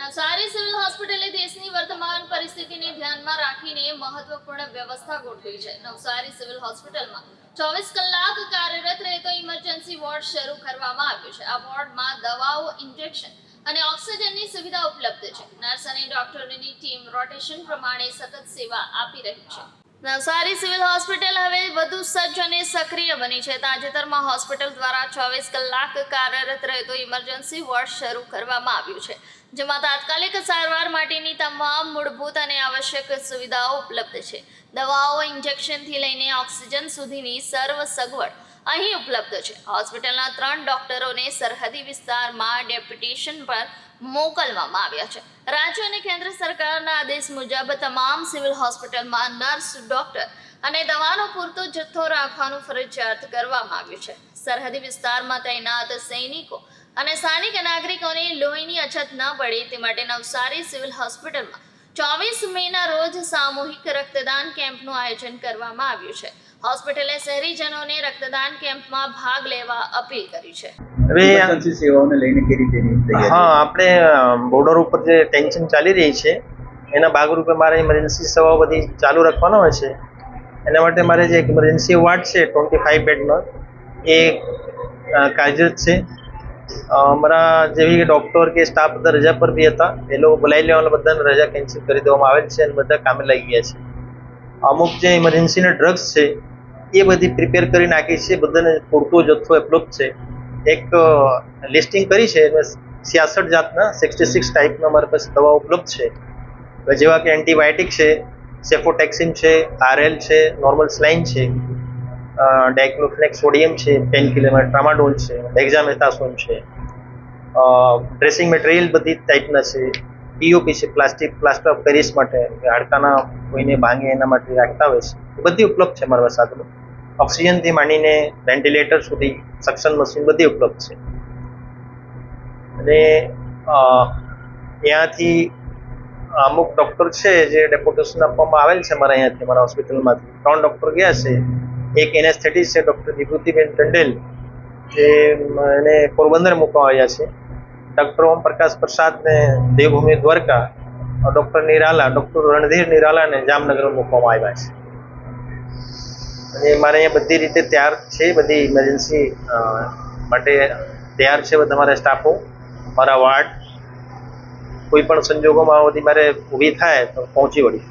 Navsari civil હોસ્પિટલે દેશની વર્તમાન પરિસ્થિતિને ધ્યાનમાં રાખીને મહત્વપૂર્ણ વ્યવસ્થા ગોઠવી છે. નવસારી સિવિલ હોસ્પિટલમાં ચોવીસ કલાક કાર્યરત રહેતો ઇમરજન્સી વોર્ડ શરૂ કરવામાં આવ્યો છે. આ વોર્ડમાં દવાઓ, ઇન્જેક્શન અને ઓક્સિજનની સુવિધા ઉપલબ્ધ છે. નર્સ અને ડોક્ટરોની ટીમ રોટેશન પ્રમાણે સતત સેવા આપી રહી છે. નવસારી સિવિલ હોસ્પિટલ હવે વધુ સજ્જ અને સક્રિય બની છે. તાજેતરમાં હોસ્પિટલ દ્વારા ચોવીસ કલાક કાર્યરત રહેતો ઇમરજન્સી વોર્ડ શરૂ કરવામાં આવ્યું છે. જેમાં તાત્કાલિક સારવાર માટેની તમામ મૂળભૂત અને આવશ્યક સુવિધાઓ ઉપલબ્ધ છે. દવાઓ, ઇન્જેક્શનથી લઈને ઓક્સિજન સુધીની સર્વ સગવડ અહીં ઉપલબ્ધ છે. હોસ્પિટલના ત્રણ ડોક્ટરોને સરહદી વિસ્તારમાં ડેપ્યુટેશન પર મોકલવામાં આવ્યા છે. રાજ્ય અને કેન્દ્ર સરકારના આદેશ મુજબ તમામ સિવિલ હોસ્પિટલમાં નર્સ, ડોક્ટર અને દવાનો પૂરતો જથ્થો રાખવાનું ફરજિયાત કરવામાં આવ્યું છે. સરહદી વિસ્તારમાં તૈનાત સૈનિકો અને સ્થાનિક નાગરિકોને અછત ન પડે તે માટે નવસારી સિવિલ હોસ્પિટલમાં ચોવીસ મેના રોજ સામૂહિક રક્તદાન કેમ્પનું આયોજન કરવામાં આવ્યું છે. હોસ્પિટલે શહેરીજનોને રક્તદાન કેમ્પમાં ભાગ લેવા અપીલ કરી છે. હા આપણે બોર્ડર ઉપર જે ટેન્શન ચાલી રહી છે એના ભાગરૂપે મારે ઇમરજન્સી સેવાઓ બધી ચાલુ રાખવાનો હોય છે. એના માટે મારે જે એક ઇમરજન્સી વોર્ડ છે ટ્વેન્ટી ફાઇવ બેડનો એ કાર્યરત છે. અમારા જેવી ડૉક્ટર કે સ્ટાફ બધા રજા પર બી હતા. એ લોકો બોલાવી લેવાના, બધાને રજા કેન્સલ કરી દેવામાં આવેલ છે અને બધા કામે લાગી ગયા છે. અમુક જે ઇમરજન્સીના ડ્રગ્સ છે, એ બધી પ્રિપેર કરી નાખી છે. બધાને પૂરતો જથ્થો ઉપલબ્ધ છે. એક લિસ્ટિંગ કરી છે. એમાં છ્યાસઠ જાતના સિક્સટી સિક્સ ટાઈપના અમારી પાસે દવા ઉપલબ્ધ છે. જેવા કે એન્ટીબાયોટિક છે સેફોટેક્સિન છે આરએલ છે નોર્મલ સ્લાઇન છે. ડાયક્લોફ્લેક સોડિયમ છે પેન કિલર ટ્રામાડોલ છે ડેક્ઝામેથાસોન છે ડ્રેસિંગ મટીરિયલ બધી ટાઈપના છે પીઓપી છે પ્લાસ્ટિક પ્લાસ્ટર ઓફ પેરિસ માટે હાડકાના કોઈને ભાંગે એના માટે રાખતા હોય છે. એ બધી ઉપલબ્ધ છે પાસે સાધનો ઓક્સિજનથી માંડીને વેન્ટિલેટર સુધી સક્શન મશીન બધી ઉપલબ્ધ છે. અને ત્યાંથી અમુક ડૉક્ટર છે જે ડેપ્યુટેશન આપવામાં આવેલ છે અમારા અહીંયાથી, અમારા હોસ્પિટલમાંથી ત્રણ ડૉક્ટર ગયા છે. એક એનેસ્થેટિસ છે, ડૉક્ટર વિભૂતિબેન ટંડેલ, જે એને પોરબંદર મૂકવા આવ્યા છે. ડૉક્ટર ઓમ પ્રકાશ પ્રસાદને દેવભૂમિ દ્વારકા, ડૉક્ટર નિરાલા, ડૉક્ટર રણધીર નિરાલાને જામનગર મૂકવામાં આવ્યા છે. અને મારે અહીંયા બધી રીતે તૈયાર છે, બધી ઇમરજન્સી માટે તૈયાર છે, બધા મારા સ્ટાફો મારા વાર્ડ કોઈ પણ સંજોગોમાં સુધી મારે ઊભી થાય તો પહોંચી વળી